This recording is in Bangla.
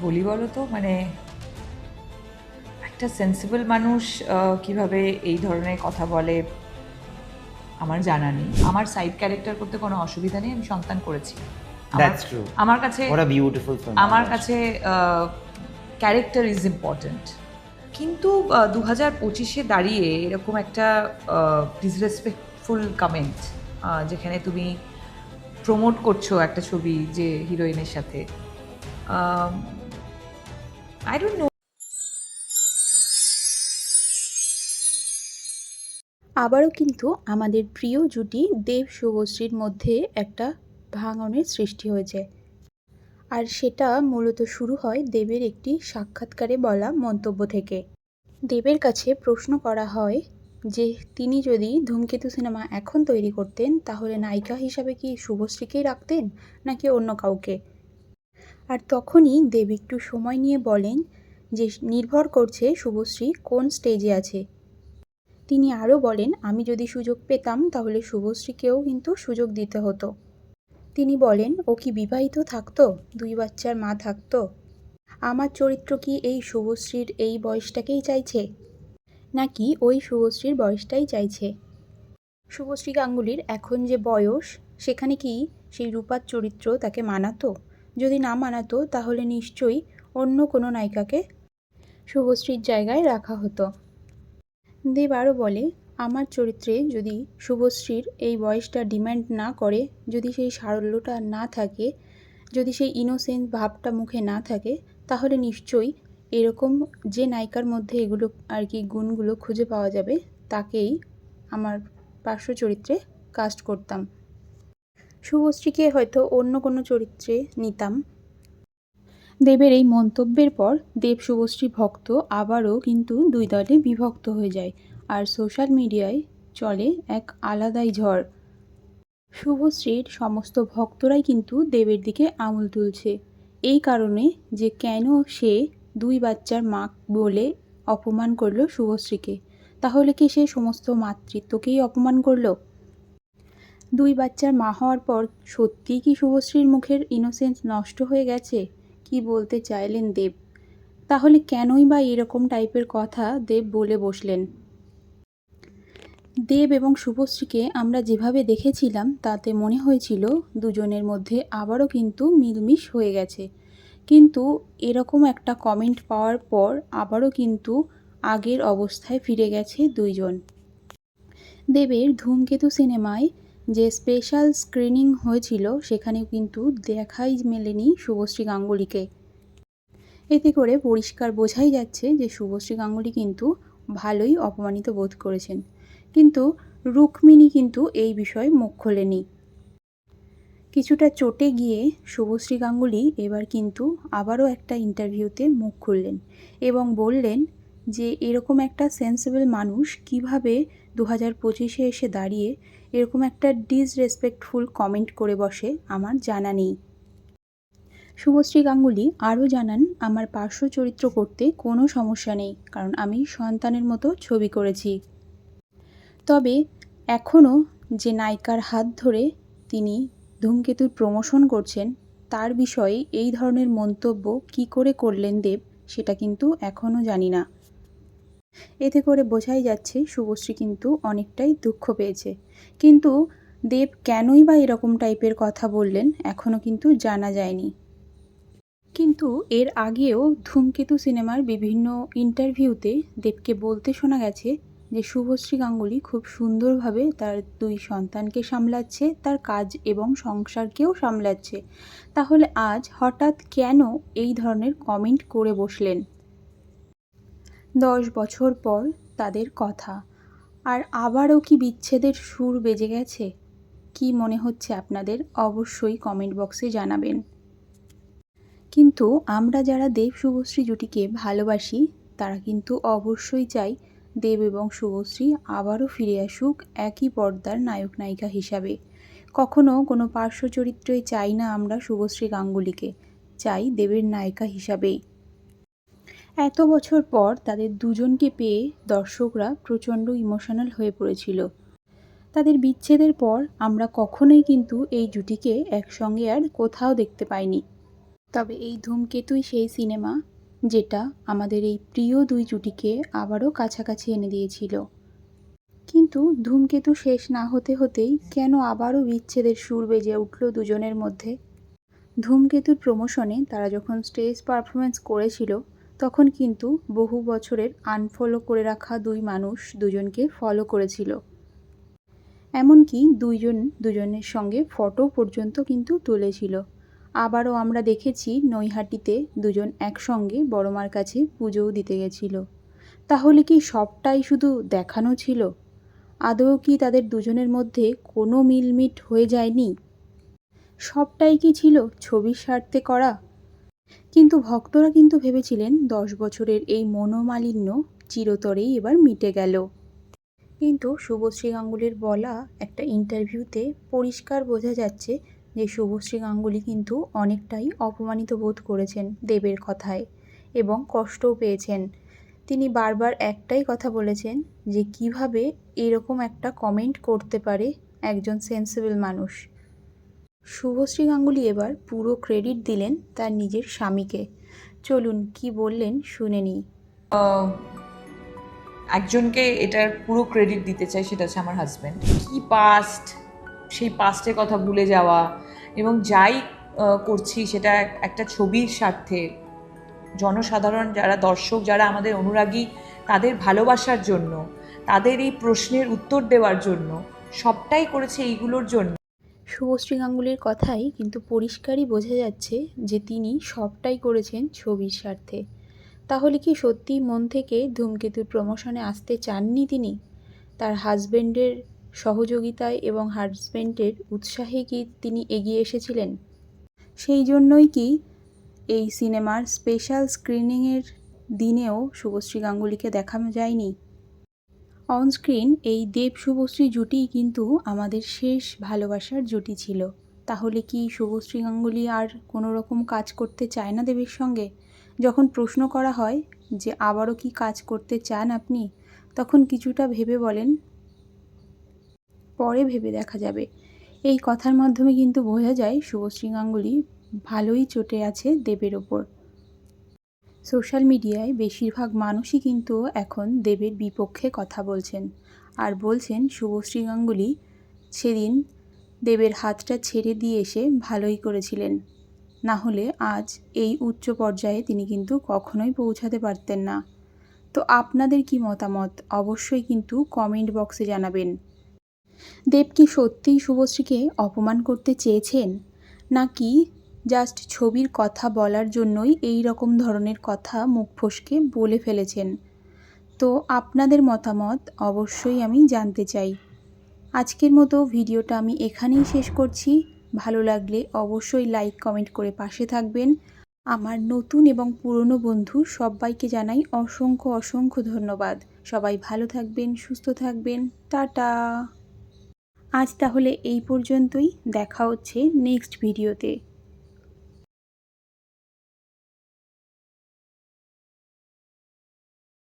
বলি বলো তো মানে একটা সেন্সিবল মানুষ কীভাবে এই ধরনের কথা বলে আমার জানা নেই। আমার সাইড ক্যারেক্টার করতে কোনো অসুবিধা নেই আমি সন্তান করেছি। আমার- কাছে. আমার কাছে ক্যারেক্টার ইজ ইম্পর্ট্যান্ট কিন্তু দু হাজার পঁচিশে দাঁড়িয়ে এরকম একটা ডিসরেসপেক্টফুল কমেন্ট যেখানে তুমি প্রমোট করছ একটা ছবি যে হিরোইনের সাথে আই ডোন্ট নো আবারও কিন্তু আমাদের প্রিয় জুটি দেব শুভশ্রীর মধ্যে একটা ভাঙনের সৃষ্টি হয়েছে। আর সেটা মূলত শুরু হয় দেবের একটি সাক্ষাৎকারে বলা মন্তব্য থেকে। দেবের কাছে প্রশ্ন করা হয় যে, তিনি যদি ধূমকেতু সিনেমা এখন তৈরি করতেন, তাহলে নায়িকা হিসাবে কি শুভশ্রীকেই রাখতেন, নাকি অন্য কাউকে? আর তখনই দেব একটু সময় নিয়ে বলেন যে নির্ভর করছে শুভশ্রী কোন স্টেজে আছে। তিনি আরও বলেন, আমি যদি সুযোগ পেতাম, তাহলে শুভশ্রীকেও কিন্তু সুযোগ দিতে হতো। তিনি বলেন, ও কি বিবাহিত থাকতো? দুই বাচ্চার মা থাকতো? আমার চরিত্র কি এই শুভশ্রীর এই বয়সটাকেই চাইছে? নাকি ওই শুভশ্রীর বয়সটাই চাইছে? শুভশ্রী গাঙ্গুলির এখন যে বয়স, সেখানে কি সেই রূপার চরিত্র তাকে মানাতো? যদি না মানাতো, তাহলে নিশ্চয়ই অন্য কোনো নায়িকাকে শুভশ্রীর জায়গায় রাখা হতো। দেব আরও বলে, আমার চরিত্রে যদি শুভশ্রীর এই বয়সটা ডিম্যান্ড না করে, যদি সেই সারল্যটা না থাকে, যদি সেই ইনোসেন্স ভাবটা মুখে না থাকে, তাহলে নিশ্চয়ই এরকম যে নায়িকার মধ্যে এগুলো আর কি গুণগুলো খুঁজে পাওয়া যাবে, তাকেই আমার পার্শ্ব চরিত্রে কাস্ট করতাম। শুভশ্রীকে হয়তো অন্য কোনো চরিত্রে নিতাম। দেবের এই মন্তব্যের পর দেব শুভশ্রী ভক্ত, আবারও কিন্তু দুই দলে বিভক্ত হয়ে যায় আর সোশ্যাল মিডিয়ায় চলে এক আলাদাই ঝড়। শুভশ্রীর সমস্ত ভক্তরাই কিন্তু দেবের দিকে আঙুল তুলছে। এই কারণে যে কেন সে দুই বাচ্চার মা বলে অপমান করল শুভশ্রীকে, তাহলে কি সে সমস্ত মাতৃত্বকেই অপমান করল? দুই বাচ্চার মা হওয়ার পর সত্যিই কি শুভশ্রীর মুখের ইনোসেন্স নষ্ট হয়ে গেছে? কি বলতে চাইলেন দেব? তাহলে কেনই বা এরকম টাইপের কথা দেব বলে বসলেন? দেব এবং শুভশ্রীকে আমরা যেভাবে দেখেছিলাম, তাতে মনে হয়েছিল দুজনের মধ্যে আবারও কিন্তু মিলমিশ হয়ে গেছে। কিন্তু এরকম একটা কমেন্ট পাওয়ার পর আবারও কিন্তু আগের অবস্থায় ফিরে গেছে দুইজন। দেবের ধূমকেতু সিনেমায় যে স্পেশাল স্ক্রিনিং হয়েছিল, সেখানেও কিন্তু দেখাই মেলেনি শুভশ্রী গাঙ্গুলিকে। এতে করে পরিষ্কার বোঝাই যাচ্ছে যে শুভশ্রী গাঙ্গুলি কিন্তু ভালোই অপমানিত বোধ করেছেন। কিন্তু রুক্মিণী কিন্তু এই বিষয়ে মুখ খোলেনি। কিছুটা চটে গিয়ে শুভশ্রী গাঙ্গুলি এবার কিন্তু আবারও একটা ইন্টারভিউতে মুখ খুললেন এবং বললেন যে, এরকম একটা সেন্সিবল মানুষ কীভাবে দু হাজার পঁচিশে এসে দাঁড়িয়ে এরকম একটা ডিসরেসপেক্টফুল কমেন্ট করে বসে, আমার জানা নেই। শুভশ্রী গাঙ্গুলি আরও জানান, আমার পার্শ্ব চরিত্র করতে কোনো সমস্যা নেই, কারণ আমি সন্তানের মতো ছবি করেছি। তবে এখনও যে নায়িকার হাত ধরে তিনি ধূমকেতুর প্রমোশন করছেন, তার বিষয়ে এই ধরনের মন্তব্য কি করে করলেন দেব, সেটা কিন্তু এখনও জানি না। এতে করে বোঝাই যাচ্ছে শুভশ্রী কিন্তু অনেকটাই দুঃখ পেয়েছে। কিন্তু দেব কেনই বা এরকম টাইপের কথা বললেন এখনও কিন্তু জানা যায়নি। কিন্তু এর আগেও ধূমকেতু সিনেমার বিভিন্ন ইন্টারভিউতে দেবকে বলতে শোনা গেছে যে শুভশ্রী গাঙ্গুলি খুব সুন্দরভাবে তার দুই সন্তানকে সামলাচ্ছে, তার কাজ এবং সংসারকেও সামলাচ্ছে। তাহলে আজ হঠাৎ কেন এই ধরনের কমেন্ট করে বসলেন? দশ বছর পর তাদের কথা। আর আবারও কি বিচ্ছেদের সুর বেজে গেছে? কি মনে হচ্ছে আপনাদের? অবশ্যই কমেন্ট বক্সে জানাবেন। কিন্তু আমরা যারা দেব শুভশ্রী জুটিকে ভালোবাসি, তারা কিন্তু অবশ্যই চাই দেব এবং শুভশ্রী আবারও ফিরে আসুক একই পর্দার নায়ক নায়িকা হিসাবে। কখনো কোনো পার্শ্ব চরিত্রে চাই না আমরা শুভশ্রী গাঙ্গুলিকে, চাই দেবের নায়িকা হিসাবেই। এত বছর পর তাদের দুজনকে পেয়ে দর্শকরা প্রচণ্ড ইমোশনাল হয়ে পড়েছিল। তাদের বিচ্ছেদের পর আমরা কখনোই কিন্তু এই জুটিকে একসঙ্গে আর কোথাও দেখতে পাইনি। তবে এই ধূমকেতুই সেই সিনেমা যেটা আমাদের এই প্রিয় দুই জুটিকে আবারও কাছাকাছি এনে দিয়েছিল। কিন্তু ধূমকেতু শেষ না হতে হতেই কেন আবারও বিচ্ছেদের সুর বেজে উঠল দুজনের মধ্যে? ধূমকেতুর প্রমোশনে তারা যখন স্টেজ পারফরমেন্স করেছিল তখন কিন্তু বহু বছরের আনফলো করে রাখা দুই মানুষ দুজনকে ফলো করেছিল। এমনকি দুইজন দুজনের সঙ্গে ফটো পর্যন্ত কিন্তু তুলেছিল। আবারও আমরা দেখেছি নৈহাটিতে দুজন একসঙ্গে বড়মার কাছে পুজোও দিতে গেছিল। তাহলে কি সবটাই শুধু দেখানো ছিল? আদৌ কি তাদের দুজনের মধ্যে কোনো মিলমিট হয়ে যায়নি? সবটাই কি ছিল ছবির স্বার্থে করা? কিন্তু ভক্তরা কিন্তু ভেবেছিলেন দশ বছরের এই মনোমালিন্য চিরতরেই এবার মিটে গেল। কিন্তু শুভশ্রী গাঙ্গুলির বলা একটা ইন্টারভিউতে পরিষ্কার বোঝা যাচ্ছে যে শুভশ্রী গাঙ্গুলি কিন্তু অনেকটাই অপমানিত বোধ করেছেন দেবের কথায় এবং কষ্টও পেয়েছেন। তিনি বারবার একটাই কথা বলেছেন যে কীভাবে এরকম একটা কমেন্ট করতে পারে একজন সেন্সিবল মানুষ। শুভশ্রী গাঙ্গুলি এবার পুরো ক্রেডিট দিলেন তার নিজের স্বামীকে। চলুন, কি বললেন শুনে নিই। একজনকে এটার পুরো ক্রেডিট দিতে চাই সেটা হচ্ছে আমার হাজব্যান্ড কি পাস্ট সেই পাস্টের কথা ভুলে যাওয়া এবং যাই করছি সেটা এক- একটা ছবির স্বার্থে। জনসাধারণ যারা দর্শক, যারা আমাদের অনুরাগী, তাদের ভালোবাসার জন্য, তাদের এই প্রশ্নের উত্তর দেওয়ার জন্য, সবটাই করেছে এইগুলোর জন্য। শুভশ্রী গাঙ্গুলির কথাই কিন্তু পরিষ্কারই বোঝা যাচ্ছে যে তিনি সবটাই করেছেন ছবির স্বার্থে। তাহলে কি সত্যি মন থেকে ধূমকেতুর প্রমোশনে আসতে চাননি তিনি? তার হাজবেন্ডের সহযোগিতায় এবং হাজবেন্ডের উৎসাহে কি তিনি এগিয়ে এসেছিলেন? সেই জন্যই কি এই সিনেমার স্পেশাল স্ক্রিনিংয়ের দিনেও শুভশ্রী গাঙ্গুলিকে দেখানো যায়নি? অনস্ক্রিন এই দেব শুভশ্রী জুটিই কিন্তু আমাদের শেষ ভালোবাসার জুটি ছিল। তাহলে কি শুভশ্রী গাঙ্গুলি আর কোনো রকম কাজ করতে চায় না দেবের সঙ্গে? যখন প্রশ্ন করা হয় যে আবারও কি কাজ করতে চান আপনি, তখন কিছুটা ভেবে বলেন, পরে ভেবে দেখা যাবে। এই কথার মাধ্যমে কিন্তু বোঝা যায় শুভশ্রী গাঙ্গুলি ভালোই চটে আছে দেবের ওপর। সোশ্যাল মিডিয়ায় বেশিরভাগ মানুষই কিন্তু এখন দেবের বিপক্ষে কথা বলছেন। আর বলছেন শুভশ্রী গাঙ্গুলি সেদিন দেবের হাতটা ছেড়ে দিয়ে এসে ভালোই করেছিলেন। না হলে আজ এই উচ্চ পর্যায়ে তিনি কিন্তু কখনোই পৌঁছাতে পারতেন না। তো আপনাদের কি মতামত? অবশ্যই কিন্তু কমেন্ট বক্সে জানাবেন। দেব কি সত্যিই শুভশ্রীকে অপমান করতে চেয়েছেন? নাকি জাস্ট ছবির কথা বলার জন্যই এই রকম ধরনের কথা মুখ ফসকে বলে ফেলেছেন। তো আপনাদের মতামত অবশ্যই আমি জানতে চাই। আজকের মতো ভিডিওটা আমি এখানেই শেষ করছি। ভালো লাগলে অবশ্যই লাইক, কমেন্ট করে পাশে থাকবেন। আমার নতুন এবং পুরনো বন্ধু সবাইকে জানাই অসংখ্য অসংখ্য ধন্যবাদ। সবাই ভালো থাকবেন, সুস্থ থাকবেন। টাটা! আজ তাহলে এই পর্যন্তই। দেখা হচ্ছে নেক্সট ভিডিওতে।